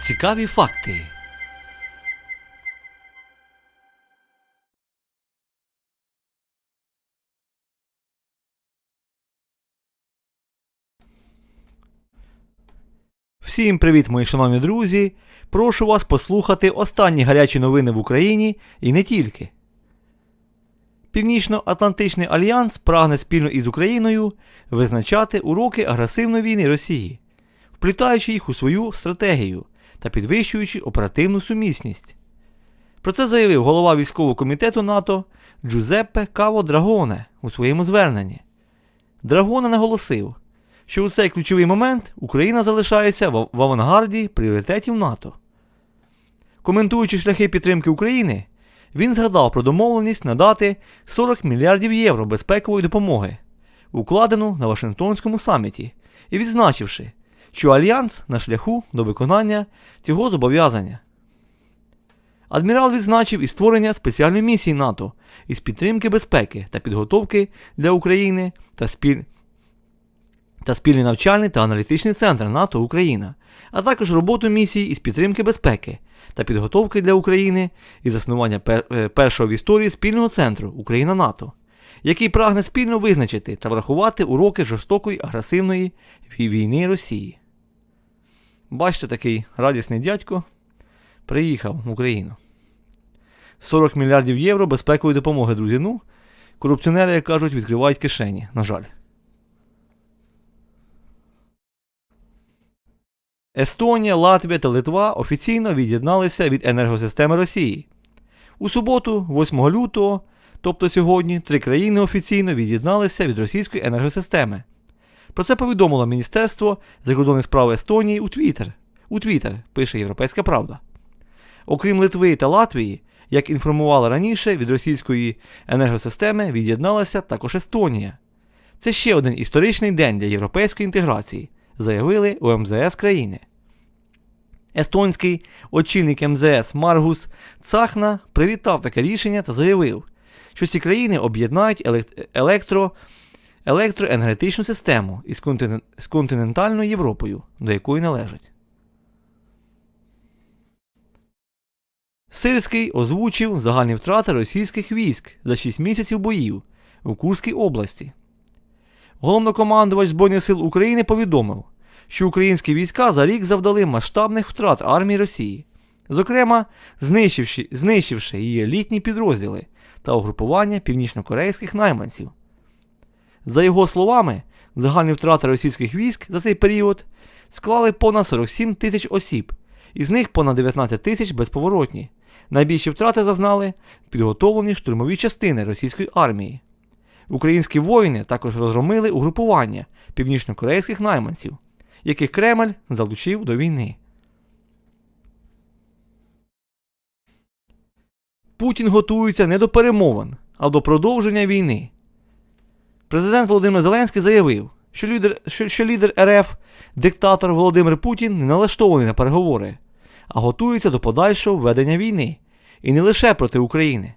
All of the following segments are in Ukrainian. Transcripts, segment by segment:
Цікаві факти. Всім привіт, мої шановні друзі! Прошу вас послухати останні гарячі новини в Україні і не тільки. Північно-Атлантичний альянс прагне спільно із Україною визначати уроки агресивної війни Росії, вплітаючи їх у свою стратегію та підвищуючи оперативну сумісність. Про це заявив голова військового комітету НАТО Джузеппе Каво Драгоне у своєму зверненні. Драгоне наголосив, що у цей ключовий момент Україна залишається в авангарді пріоритетів НАТО. Коментуючи шляхи підтримки України, він згадав про домовленість надати 40 мільярдів євро безпекової допомоги, укладену на Вашингтонському саміті, і відзначивши, що Альянс на шляху до виконання цього зобов'язання. Адмірал відзначив і створення спеціальної місії НАТО із підтримки безпеки та підготовки для України та спіль... та спільний навчальний та аналітичний центр НАТО Україна, а також роботу місії із підтримки безпеки та підготовки для України і заснування пер... е, першого в історії спільного центру Україна НАТО, який прагне спільно визначити та врахувати уроки жорстокої агресивної війни Росії. Бачите, такий радісний дядько приїхав в Україну. 40 мільярдів євро безпекової допомоги, друзі. Ну, корупціонери, як кажуть, відкривають кишені, на жаль. Естонія, Латвія та Литва офіційно від'єдналися від енергосистеми Росії. У суботу, 8 лютого, тобто сьогодні, три країни офіційно від'єдналися від російської енергосистеми. Про це повідомило Міністерство закордонних справ Естонії у Твіттер. У Твіттер пише Європейська Правда. Окрім Литви та Латвії, як інформували раніше, від російської енергосистеми від'єдналася також Естонія. Це ще один історичний день для європейської інтеграції, заявили у МЗС країни. Естонський очільник МЗС Маргус Цахна привітав таке рішення та заявив, що ці країни об'єднають електро, електроенергетичну систему із, континен- з континентальною Європою, до якої належать. Сирський озвучив загальні втрати російських військ за 6 місяців боїв у Курській області. Головнокомандувач Збройних сил України повідомив, що українські війська за рік завдали масштабних втрат армії Росії, зокрема, знищивши, знищивши її елітні підрозділи та угрупування північнокорейських найманців. За його словами, загальні втрати російських військ за цей період склали понад 47 тисяч осіб, із них понад 19 тисяч безповоротні. Найбільші втрати зазнали підготовлені штурмові частини російської армії. Українські воїни також розгромили угрупування північнокорейських найманців, яких Кремль залучив до війни. Путін готується не до перемовин, а до продовження війни. Президент Володимир Зеленський заявив, що лідер, що, що лідер РФ, диктатор Володимир Путін, не налаштований на переговори, а готується до подальшого введення війни, і не лише проти України.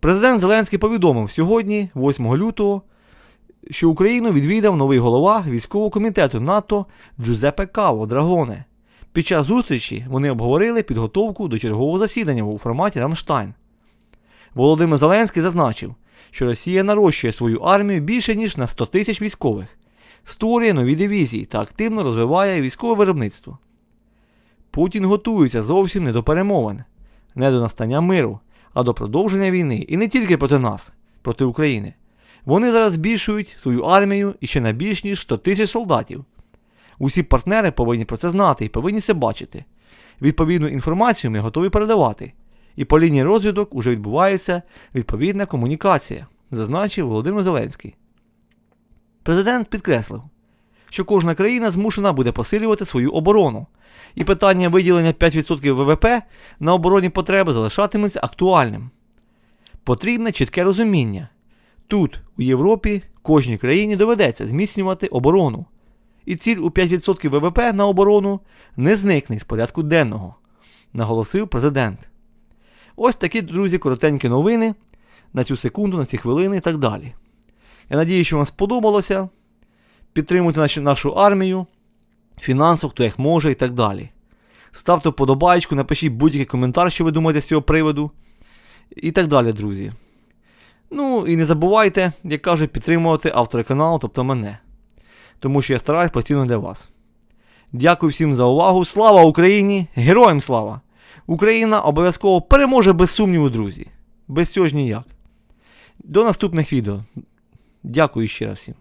Президент Зеленський повідомив сьогодні, 8 лютого, що Україну відвідав новий голова військового комітету НАТО Джузеппе Каво Драгоне. Під час зустрічі вони обговорили підготовку до чергового засідання у форматі Рамштайн. Володимир Зеленський зазначив, що Росія нарощує свою армію більше ніж на 100 тисяч військових, створює нові дивізії та активно розвиває військове виробництво. Путін готується зовсім не до перемовин, не до настання миру, а до продовження війни і не тільки проти нас, проти України. Вони зараз збільшують свою армію і ще на більш ніж 100 тисяч солдатів. Усі партнери повинні про це знати і повинні це бачити. Відповідну інформацію ми готові передавати. І по лінії розвідок уже відбувається відповідна комунікація, зазначив Володимир Зеленський. Президент підкреслив, що кожна країна змушена буде посилювати свою оборону, і питання виділення 5% ВВП на оборонні потреби залишатиметься актуальним. Потрібне чітке розуміння. Тут, у Європі, кожній країні доведеться зміцнювати оборону. І ціль у 5% ВВП на оборону не зникне з порядку денного, наголосив президент. Ось такі, друзі, коротенькі новини на цю секунду, на ці хвилини і так далі. Я надію, що вам сподобалося. Підтримуйте нашу, нашу армію. фінансово, хто як може і так далі. Ставте вподобайку, напишіть будь-який коментар, що ви думаєте з цього приводу. І так далі, друзі. Ну і не забувайте, як кажуть, підтримувати автора каналу, тобто мене. Тому що я стараюсь постійно для вас. Дякую всім за увагу. Слава Україні! Героям слава! Україна обов'язково переможе без сумніву, друзі. Без цього ж ніяк. До наступних відео. Дякую ще раз всім.